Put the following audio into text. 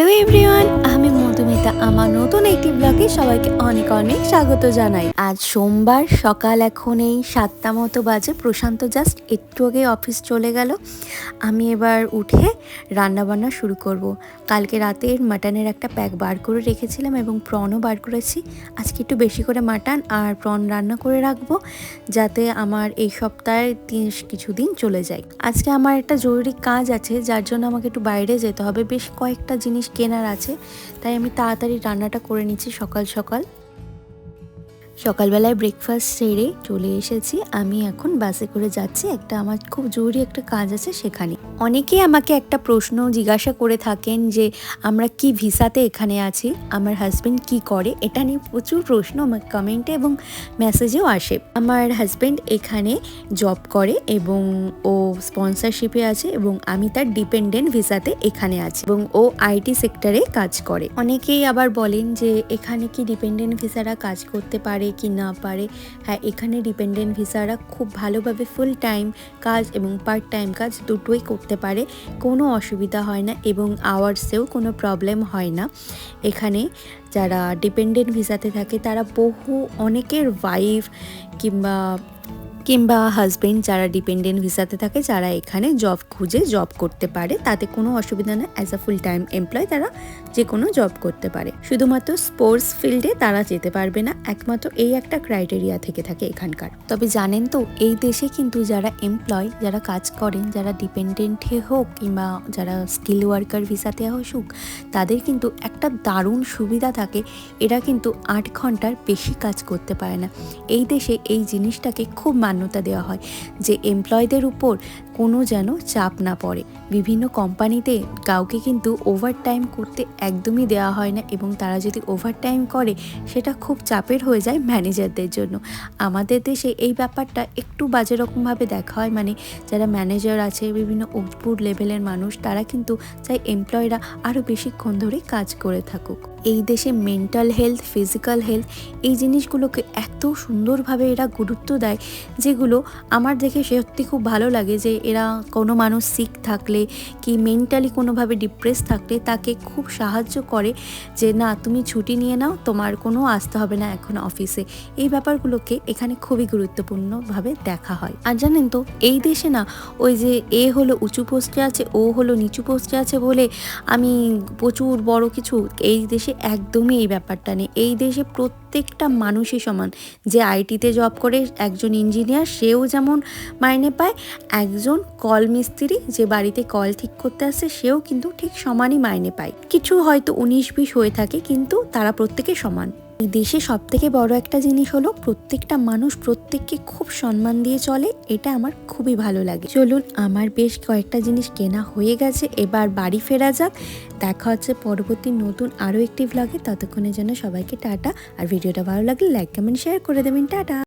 Hello everyone আমি আমার নতুন একটি ব্লগে সবাইকে অনেক অনেক স্বাগত জানাই। আজ সোমবার, সকাল এখন এই সাতটা মতো বাজে। প্রশান্ত জাস্ট একটু আগে অফিস চলে গেল। আমি এবার উঠে রান্না বান্না শুরু করব। কালকে রাতের মাটনের একটা প্যাক বার করে রেখেছিলাম এবং প্রনও বার করেছি। আজকে একটু বেশি করে মাটন আর প্রন রান্না করে রাখব যাতে আমার এই সপ্তাহে তিন কিছুদিন চলে যায়। আজকে আমার একটা জরুরি কাজ আছে, যার জন্য আমাকে একটু বাইরে যেতে হবে। বেশ কয়েকটা জিনিস কেনার আছে, তাই আমি তাড়াতাড়ি রান্নাটা করে নিচ্ছি সকাল সকাল। সকালবেলায় ব্রেকফাস্ট সেরে চলে এসেছি। আমি এখন বাসে করে যাচ্ছি। একটা আমার খুব জরুরি একটা কাজ আছে সেখানে। অনেকেই আমাকে একটা প্রশ্ন জিজ্ঞাসা করে থাকেন যে, আমরা কি ভিসাতে এখানে আছি? আমার হাজব্যান্ড কি করে? এটা নিয়ে প্রচুর প্রশ্ন আমার কমেন্টে এবং মেসেজেও আসে। আমার হাজব্যান্ড এখানে জব করে এবং ও স্পন্সরশিপে আছে এবং আমি তার ডিপেন্ডেন্ট ভিসাতে এখানে আছি এবং ও আইটি সেক্টরে কাজ করে। অনেকেই আবার বলেন যে, এখানে কি ডিপেন্ডেন্ট ভিসারা কাজ করতে পারে? কি না পারে। হ্যাঁ এখানে ডিপেন্ডেন্ট ভিসারা খুব ভালোভাবে ফুল টাইম কাজ এবং পার্ট টাইম কাজ দুটোই করতে পারে। কোনো অসুবিধা হয় না এবং আওয়ার্সেও কোনো প্রবলেম হয় না। এখানে যারা ডিপেন্ডেন্ট ভিসাতে থাকে, তারা বহু অনেকের ওয়াইফ কিংবা কিংবা হাজবেন্ড যারা ডিপেন্ডেন্ট ভিসাতে থাকে, যারা এখানে জব খুঁজে জব করতে পারে, তাতে কোনো অসুবিধা নেই as a full time employ তারা যে কোনো জব করতে পারে। শুধুমাত্র স্পোর্টস ফিল্ডে তারা যেতে পারবে না। একমাত্র এই একটা ক্রাইটেরিয়া থেকে থাকে এখানকার। তবে জানেন তো, এই দেশে কিন্তু যারা এমপ্লয় যারা কাজ করেন, যারা ডিপেন্ডেন্টে হোক কিংবা যারা স্কিল ওয়ার্কার ভিসাতে হোক তাদের কিন্তু একটা দারুণ সুবিধা থাকে। এরা কিন্তু আট ঘণ্টার বেশি কাজ করতে পারে না। এই দেশে এই জিনিসটাকে খুব মান্যতা দেওয়া হয় যে এমপ্লয়দের উপর কোনো যেন চাপ না পড়ে। বিভিন্ন কোম্পানিতে কাউকে কিন্তু ওভার টাইম করতে একদমই দেওয়া হয় না এবং তারা যদি ওভার টাইম করে, সেটা খুব চাপের হয়ে যায় ম্যানেজারদের জন্য। আমাদের দেশে এই ব্যাপারটা একটু বাজে রকমভাবে দেখা হয় মানে যারা ম্যানেজার আছে, বিভিন্ন উপর লেভেলের মানুষ, তারা কিন্তু চাই এমপ্লয়রা আরও বেশিক্ষণ ধরে কাজ করে থাকুক। এই দেশে মেন্টাল হেলথ ফিজিক্যাল হেলথ এই জিনিসগুলোকে এত সুন্দরভাবে এরা গুরুত্ব দেয় যেগুলো আমার দেখে সত্যি খুব ভালো লাগে যে এরা কোনো মানুষ সিক থাকলে কি মেন্টালি কোনোভাবে ডিপ্রেস থাকলে তাকে খুব সাহায্য করে যে, না, তুমি ছুটি নিয়ে নাও, তোমার কোনো আসতে হবে না এখন অফিসে এই ব্যাপারগুলোকে এখানে খুবই গুরুত্বপূর্ণভাবে দেখা হয়। আর জানেন তো, এই দেশে না, ওই যে এ হলো উঁচু পোস্টে আছে, ও হলো নিচু পোস্টে আছে বলে আমি প্রচুর বড় কিছু, এই দেশে একদমই এই ব্যাপারটা নেই। এই দেশে প্রত্যেকটা মানুষই সমান। যে আইটিতে জব করে, একজন ইঞ্জিনিয়ার সেও যেমন মাইনে পায়, একজন কল মিস্ত্রি যে বাড়িতে কল ঠিক করতে আসে সেও কিন্তু ঠিক সমানই মাইনে পায়। কিছু হয়তো উনিশ বিশ হয়ে থাকে কিন্তু তারা প্রত্যেকে সমান। এই দেশে সব থেকে বড় একটা জিনিস হলো প্রত্যেকটা মানুষ প্রত্যেককে খুব সম্মান দিয়ে চলে, এটা আমার খুবই ভালো লাগে। চলুন, আমার বেশ কয়েকটা জিনিস কেনা হয়ে গেছে, এবার বাড়ি ফেরা যাক। দেখা হচ্ছে পরবর্তী নতুন আরও একটি ভ্লগে ততক্ষণের জন্য সবাইকে টাটা। আর ভিডিওটা ভালো লাগলে লাইক কমেন্ট শেয়ার করে দেবেন। টাটা!